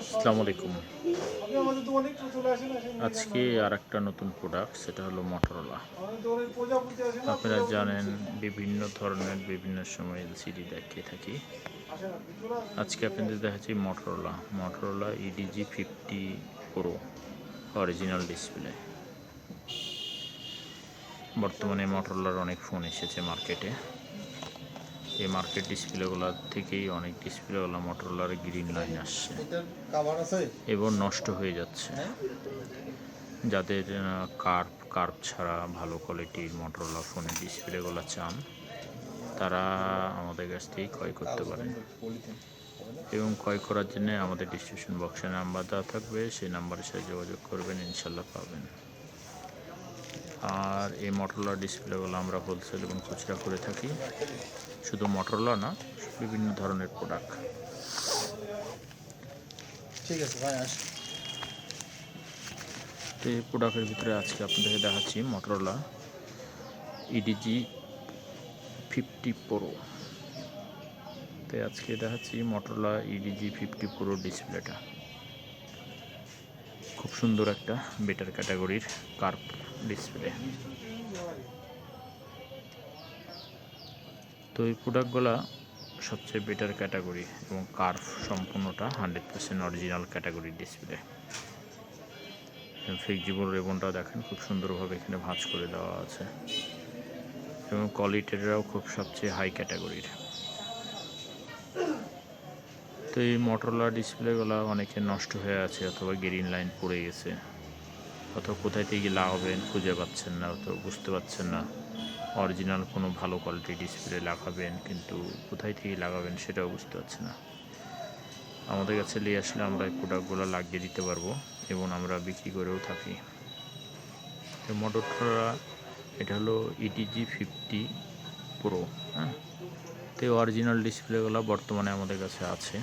আসসালামু আলাইকুম। আজকে আর একটা নতুন প্রোডাক্ট সেটা হলো মটোরোলা আপনারা জানেন বিভিন্ন ধরনের বিভিন্ন সময় এলসিডি দেখিয়ে থাকি। আজকে আপনাদের দেখাচ্ছি Motorola Motorola edge fifty pro original display বর্তমানে মটোরোলার অনেক ফোন এসেছে মার্কেটে এই মার্কেট ডিসপ্লেগুলোর থেকেই অনেক ডিসপ্লেগুলো মটোরোলার গ্রিন লাইন আসছে। এবং নষ্ট হয়ে যাচ্ছে। যাদের কার্ভ কার্ভ ছাড়া ভালো কোয়ালিটির মোটরোলা ফোনের ডিসপ্লেগুলো চান, তারা আমাদের কাছ থেকেই ক্রয় করতে পারেন। এবং ক্রয় করার জন্য আমাদের ডিসক্রিপশন বক্সে নাম্বার দেওয়া থাকবে, সেই নাম্বারের সাথে যোগাযোগ করবেন ইনশাল্লাহ পাবেন। আর এই মোটরোলা ডিসপ্লেগুলো আমরা হোলসেল এবং খুচরা করে থাকি। শুধু মোটরোলা না বিভিন্ন ধরনের প্রোডাক্ট ঠিক আছে ভাই আস। তো এই প্রোডাক্টের ভিতরে আজকে আপনাদেরকে দেখাচ্ছি মটোরোলা ইডিজি ফিফটি প্রো তো আজকে দেখাচ্ছি মটোরোলা ইডিজি ফিফটি প্রো ডিসপ্লেটা খুব সুন্দর একটা বেটার ক্যাটাগরির কার্ভ ডিসপ্লে তো এই প্রোডাক্টগুলো সবচেয়ে বেটার ক্যাটাগরি এবং কার্ভ সম্পূর্ণটা হান্ড্রেড পার্সেন্ট অরিজিনাল ক্যাটাগরির ডিসপ্লে ফ্লেক্সিবল রেবনটা দেখেন, খুব সুন্দরভাবে এখানে ভাঁজ করে দেওয়া আছে। এবং কোয়ালিটিটাও খুব সবচেয়ে হাই ক্যাটাগরির তো এই মটোরোলা ডিসপ্লেগুলো অনেকে নষ্ট হয়ে আছে অথবা গ্রিন লাইন পড়ে গেছে। অথবা কোথায় থেকে লাগাবেন, খুঁজে পাচ্ছেন না, অথবা বুঝতে পারছেন না। অরিজিনাল কোনো ভালো কোয়ালিটির ডিসপ্লে লাগাবেন, কিন্তু কোথায় থেকে লাগাবেন সেটাও বুঝতে পারছেন না। আমাদের কাছে নিয়ে আসলে আমরা এই প্রোডাক্টগুলো লাগিয়ে দিতে পারব এবং আমরা বিক্রি করেও থাকি। তো মোটরটা এটা হলো ইটিজি ফিফটি প্রো হ্যাঁ? তো অরিজিনাল ডিসপ্লেগুলো বর্তমানে আমাদের কাছে আছে।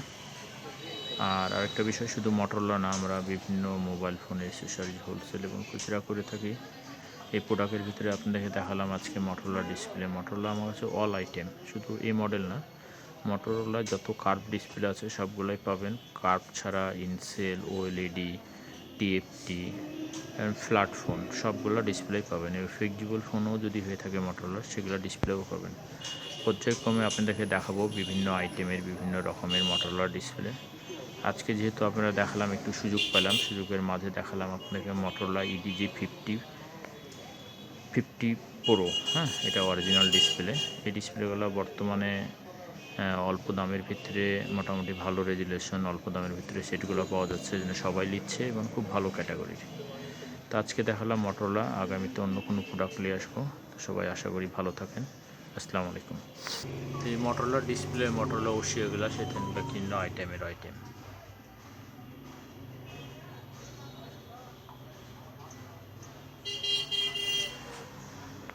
আর আরেকটা বিষয়, শুধু মোটরলা না, আমরা বিভিন্ন মোবাইল ফোনের অ্যাসেসরিজ হোলসেল এবং খুচরা করে থাকি। এই প্রোডাক্টের ভিতরে আপনাদেরকে দেখালাম আজকে মটোরোলা ডিসপ্লে মটোরোলা আমার কাছে অল আইটেম শুধু এই মডেল না। মটোরোলা যত কার্ভ ডিসপ্লে আছে, সবগুলোই পাবেন। কার্ভ ছাড়া incell OLED TFT flat phone সবগুলো ডিসপ্লে পাবেন। এবং ফ্লেক্সিবল ফোনও যদি হয়ে থাকে মটোরোলার সেগুলো ডিসপ্লেও পাবেন। পর্যায়ক্রমে আপনাদেরকে দেখাবো বিভিন্ন আইটেমের বিভিন্ন রকমের মটোরোলা ডিসপ্লে আজকে যেহেতু আপনারা দেখালাম, একটু সুযোগ পেলাম, সুযোগের মাঝে দেখালাম আপনাদেরকে Motorola edge fifty fifty pro হ্যাঁ এটা অরিজিনাল ডিসপ্লে এই ডিসপ্লেগুলো বর্তমানে অল্প দামের ভিতরে মোটামুটি ভালো রেজুলেশন অল্প দামের ভিতরে সেটগুলো পাওয়া যাচ্ছে যেন সবাই নিচ্ছে এবং খুব ভালো ক্যাটাগরির তো আজকে দেখালাম মটোরোলা আগামীতে অন্য কোনো প্রোডাক্ট নিয়ে আসব। তো সবাই আশা করি ভালো থাকেন। আসসালামু আলাইকুম। এই মটোরোলা ডিসপ্লে মটোরলা মটোরোলা ওশিয়াগুলো সেটা কিন্ন আইটেমের আইটেম